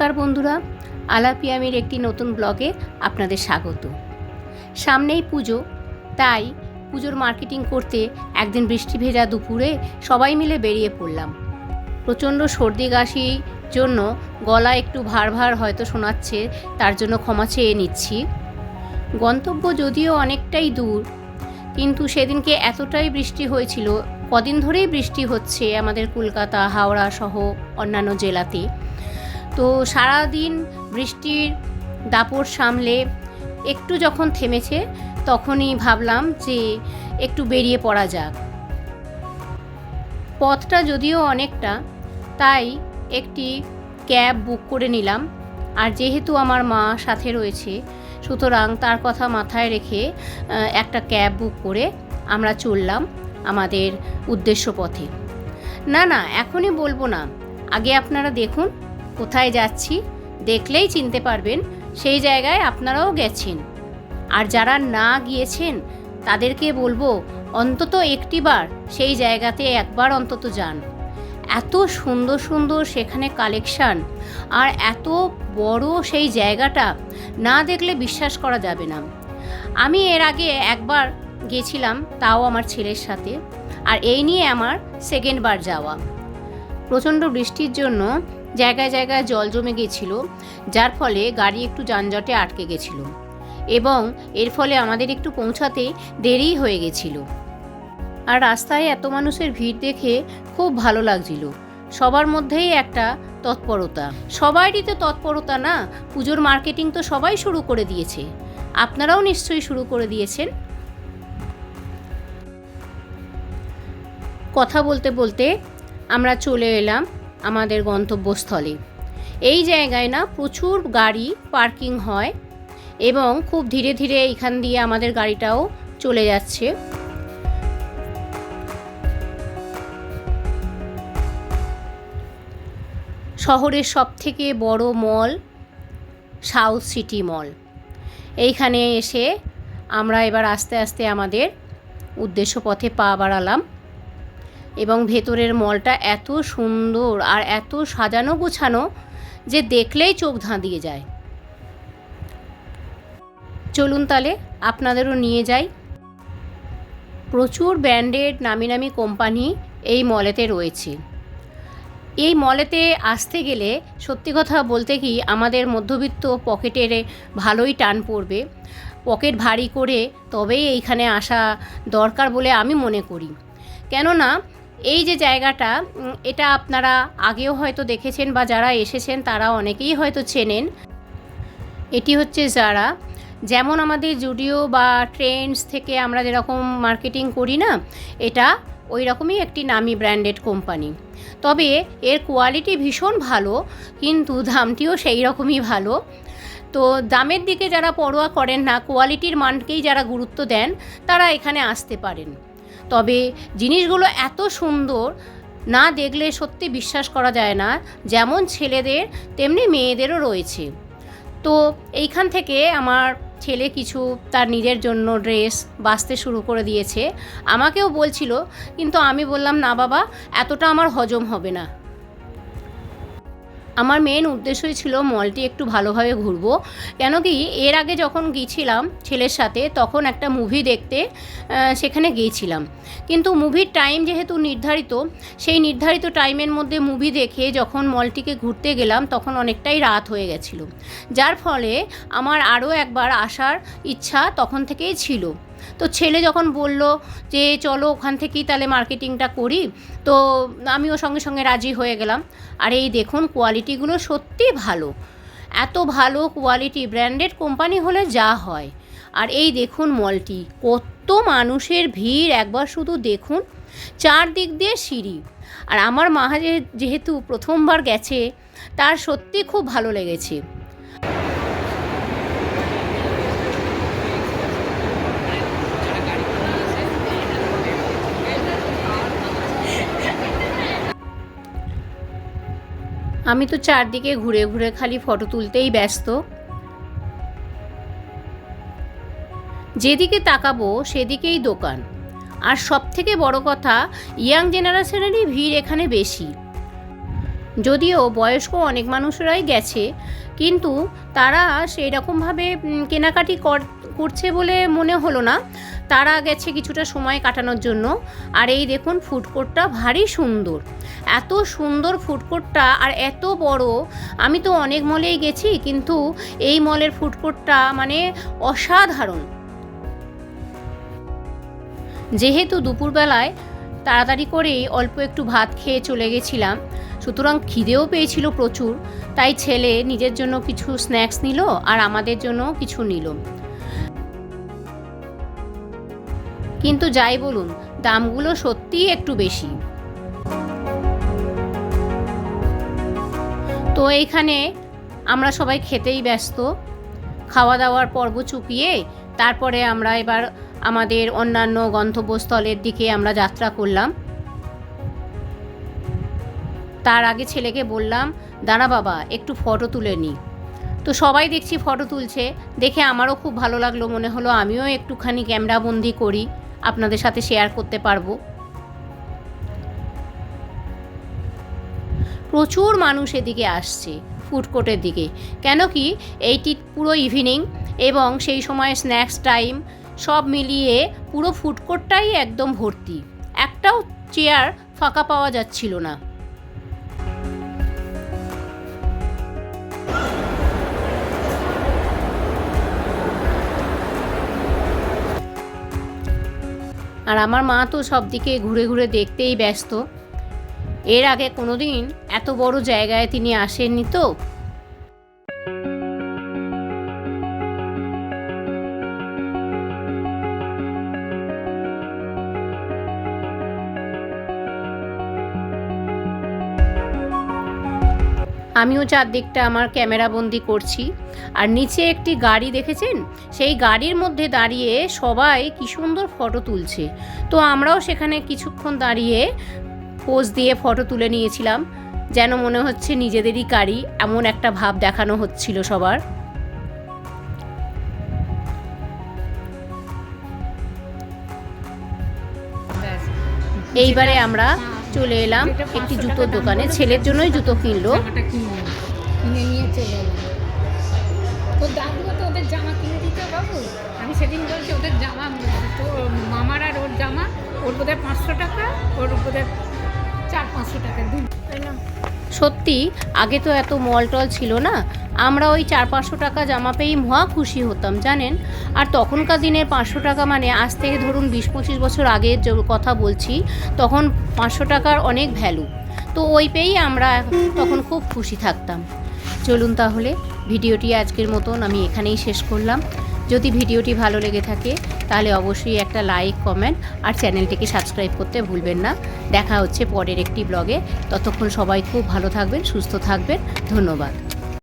নমস্কার বন্ধুরা, আলাপিয়ামের একটি নতুন ব্লগে আপনাদের স্বাগত। সামনেই পুজো, তাই পুজোর মার্কেটিং করতে একদিন বৃষ্টি ভেজা দুপুরে সবাই মিলে বেরিয়ে পড়লাম। প্রচণ্ড সর্দি কাশি জন্য গলা একটু ভার ভার হয়তো শোনাচ্ছে, তার জন্য ক্ষমা চেয়ে নিচ্ছি। গন্তব্য যদিও অনেকটাই দূর, কিন্তু সেদিনকে এতটাই বৃষ্টি হয়েছিল, কদিন ধরেই বৃষ্টি হচ্ছে আমাদের কলকাতা, হাওড়া সহ অন্যান্য জেলাতে। তো সারাদিন বৃষ্টির দাপট সামলে একটু যখন থেমেছে তখনই ভাবলাম যে একটু বেরিয়ে পড়া যাক। পথটা যদিও অনেকটা, তাই একটি ক্যাব বুক করে নিলাম। আর যেহেতু আমার মা সাথে রয়েছে, সুতরাং তার কথা মাথায় রেখে একটা ক্যাব বুক করে আমরা চললাম আমাদের উদ্দেশ্য পথে। না না, এখনই বলব না। আগে আপনারা দেখুন কোথায় যাচ্ছি দেখলেই চিনতে পারবেন, সেই জায়গায় আপনারাও গেছেন। আর যারা না গিয়েছেন, তাদেরকে বলব, অন্তত একটিবার সেই জায়গাতে একবার অন্তত যান। এত সুন্দর সুন্দর সেখানে কালেকশান, আর এত বড় সেই জায়গাটা না দেখলে বিশ্বাস করা যাবে না। আমি এর আগে একবার গেছিলাম তাও আমার ছেলের সাথে, আর এই নিয়ে আমার সেকেন্ড বার যাওয়া। প্রচণ্ড বৃষ্টির জন্য জায়গায় জায়গায় জল জমে গেছিল, যার ফলে গাড়ি একটু যানজটে আটকে গেছিল। এবং এর ফলে আমাদের একটু পৌঁছাতে দেরিই হয়ে গেছিল। আর রাস্তায় এত মানুষের ভিড় দেখে খুব ভালো লাগছিল। সবার মধ্যেই একটা তৎপরতা। সবারই তো তৎপরতা না, পুজোর মার্কেটিং তো সবাই শুরু করে দিয়েছে। আপনারাও নিশ্চয়ই শুরু করে দিয়েছেন। কথা বলতে বলতে আমরা চলে এলাম আমাদের গন্তব্যস্থলে। এই জায়গায় না প্রচুর গাড়ি পার্কিং হয় এবং খুব ধীরে ধীরে এখান দিয়ে আমাদের গাড়িটাও চলে যাচ্ছে। শহরের সব থেকে বড় মল সাউথ সিটি মল। এইখানে এসে আমরা এবার আস্তে আস্তে আমাদের উদ্দেশ্য পথে পা বাড়ালাম। এবং ভেতরের মলটা এত সুন্দর আর এত সাজানো গোছানো যে দেখলেই চোখ ধাঁধিয়ে যায়। চলুন তাহলে আপনাদেরও নিয়ে যাই। প্রচুর ব্র্যান্ডেড নামি নামি কোম্পানি এই মলেতে রয়েছে। এই মলেতে আসতে গেলে সত্যি কথা বলতে কি আমাদের মধ্যবিত্ত পকেটের ভালোই টান পড়বে। পকেট ভারী করে তবেই এইখানে আসা দরকার বলে আমি মনে করি। কেননা এই যে জায়গাটা এটা আপনারা আগেও হয়তো দেখেছেন বা যারা এসেছেন তারা অনেকেই হয়তো চেনেন। এটি হচ্ছে যারা যেমন আমাদের জুডিও বা ট্রেন্ডস থেকে আমরা যেরকম মার্কেটিং করি না, এটা ওই রকমই একটি নামি ব্র্যান্ডেড কোম্পানি তবে এর কোয়ালিটি ভীষণ ভালো, কিন্তু দামটিও সেই রকমই ভালো। তো দামের দিকে যারা পরোয়া করেন না কোয়ালিটির মানকেই যারা গুরুত্ব দেন, তারা এখানে আসতে পারেন। তবে জিনিসগুলো এত সুন্দর, না দেখলে সত্যি বিশ্বাস করা যায় না, যেমন ছেলেদের, তেমনি মেয়েদেরও রয়েছে। তো এইখান থেকে আমার ছেলে কিছু তার নিজের জন্য ড্রেস বাঁচতে শুরু করে দিয়েছে। আমাকেও বলছিল, কিন্তু আমি বললাম, না বাবা, এতটা আমার হজম হবে না। আমার মেন উদ্দেশ্যই ছিল মলটি একটু ভালোভাবে ঘুরবো। কেন কি এর আগে যখন গিয়েছিলাম ছেলের সাথে, তখন একটা মুভি দেখতে সেখানে গিয়েছিলাম। কিন্তু মুভির টাইম যেহেতু নির্ধারিত, সেই নির্ধারিত টাইমের মধ্যে মুভি দেখে যখন মলটিকে ঘুরতে গেলাম, তখন অনেকটাই রাত হয়ে গেছিল। যার ফলে আমার আরও একবার আসার ইচ্ছা তখন থেকেই ছিল। তো ছেলে যখন বলল যে, চলো ওখান থেকেই তাহলে মার্কেটিংটা করি, তো আমিও সঙ্গে সঙ্গে রাজি হয়ে গেলাম। আর এই দেখুন কোয়ালিটিগুলো সত্যি ভালো। এত ভালো কোয়ালিটি ব্র্যান্ডেড কোম্পানি হলে যা হয়। আর এই দেখুন মলটি কত মানুষের ভিড়। একবার শুধু দেখুন, চারদিক দিয়ে সিঁড়ি। আর আমার মা যেহেতু প্রথমবার গেছে, তার সত্যি খুব ভালো লেগেছে। আমি তো চারদিকে ঘুরে ঘুরে খালি ফটো তুলতেই ব্যস্ত। যেদিকে তাকাবো, সেদিকেই দোকান। আর সব থেকে বড় কথা, ইয়াং জেনারেশনেরই ভিড় এখানে বেশি। যদিও বয়স্ক অনেক মানুষরাই গেছে, কিন্তু তারা সেই রকমভাবে কেনাকাটি কর- করছে বলে মনে হলো না। তারা গেছে কিছুটা সময় কাটানোর জন্য। আর এই দেখুন ফুড কোর্টটা ভারী সুন্দর। এত সুন্দর ফুড কোর্টটা আর এত বড়। আমি তো অনেক মলেই গেছি, কিন্তু এই মলের ফুড কোর্টটা মানে অসাধারণ। যেহেতু দুপুরবেলায় তাড়াতাড়ি করেই অল্প একটু ভাত খেয়ে চলে গেছিলাম, সুতরাং খিদেও পেয়েছিল প্রচুর। তাই ছেলে নিজের জন্য কিছু স্ন্যাক্স নিল আর আমাদের জন্য কিছু নিল। কিন্তু যাই বলুন, দামগুলো সত্যিই একটু বেশি। তো এইখানে আমরা সবাই খেতেই ব্যস্ত। খাওয়া দাওয়ার পর্ব চুকিয়ে তারপরে আমরা এবার আমাদের অন্যান্য গন্তব্যস্থলের দিকে আমরা যাত্রা করলাম। তার আগে ছেলেকে বললাম, দাঁড়া বাবা, একটু ফটো তুলে নিই তো সবাই দেখছি ফটো তুলছে। দেখে আমারও খুব ভালো লাগল, মনে হলো আমিও একটুখানি ক্যামেরাবন্দি করি। আপনাদের সাথে শেয়ার করতে পারব। প্রচুর মানুষ এদিকে আসছে ফুড কোর্টের দিকে। কেন কি, এইটি পুরো ইভিনিং এবং সেই সময় স্ন্যাক্স টাইম সব মিলিয়ে পুরো ফুড কোর্টটাই একদম ভর্তি। একটাও চেয়ার ফাঁকা পাওয়া যাচ্ছিল না। আর আমার মা তো সব দিকে ঘুরে ঘুরে দেখতেই ব্যস্ত। এর আগে কোনোদিন এত বড় জায়গায় তিনি আসেননি তো? আমিও চারদিকটা আমার ক্যামেরা বন্দি করছি। আর নিচে একটি গাড়ি দেখেছেন? সেই গাড়ির মধ্যে দাঁড়িয়ে সবাই কি সুন্দর ফটো তুলছে। তো আমরাও সেখানে কিছুক্ষণ দাঁড়িয়ে পোজ দিয়ে ফটো তুলে নিয়েছিলাম। যেন মনে হচ্ছে নিজেদেরই গাড়ি এমন একটা ভাব দেখানো হচ্ছিল সবার। এইবারে আমরা চলে এলাম একটি জুতোর দোকানে। ছেলের জন্যই জুতো কিনলো। কিনে নিয়ে চলে ওদের জামা কিনে দিতে বাবু আমি সেদিন ওদের জামা মামার আর ওর জামা, ওর পাঁচশো টাকা, ওর বোধহয় চার পাঁচশো টাকা সত্যি, আগে তো এত মল টল ছিল না। আমরা ওই চার পাঁচশো টাকা জামা পেয়েই মহা খুশি হতাম, জানেন? আর তখনকার দিনের পাঁচশো টাকা মানে আজ থেকে ধরুন বিশ পঁচিশ বছর আগের কথা বলছি, তখন পাঁচশো টাকার অনেক ভ্যালু। তো ওই পেয়েই আমরা তখন খুব খুশি থাকতাম। চলুন তাহলে, ভিডিওটি আজকের মতন আমি এখানেই শেষ করলাম। যদি ভিডিওটি ভালো লেগে থাকে তাহলে অবশ্যই একটা লাইক কমেন্ট আর চ্যানেলটিকে সাবস্ক্রাইব করতে ভুলবেন না। দেখা হচ্ছে পরের একটি ব্লগে ততক্ষণ সবাই খুব ভালো থাকবেন, সুস্থ থাকবেন। ধন্যবাদ।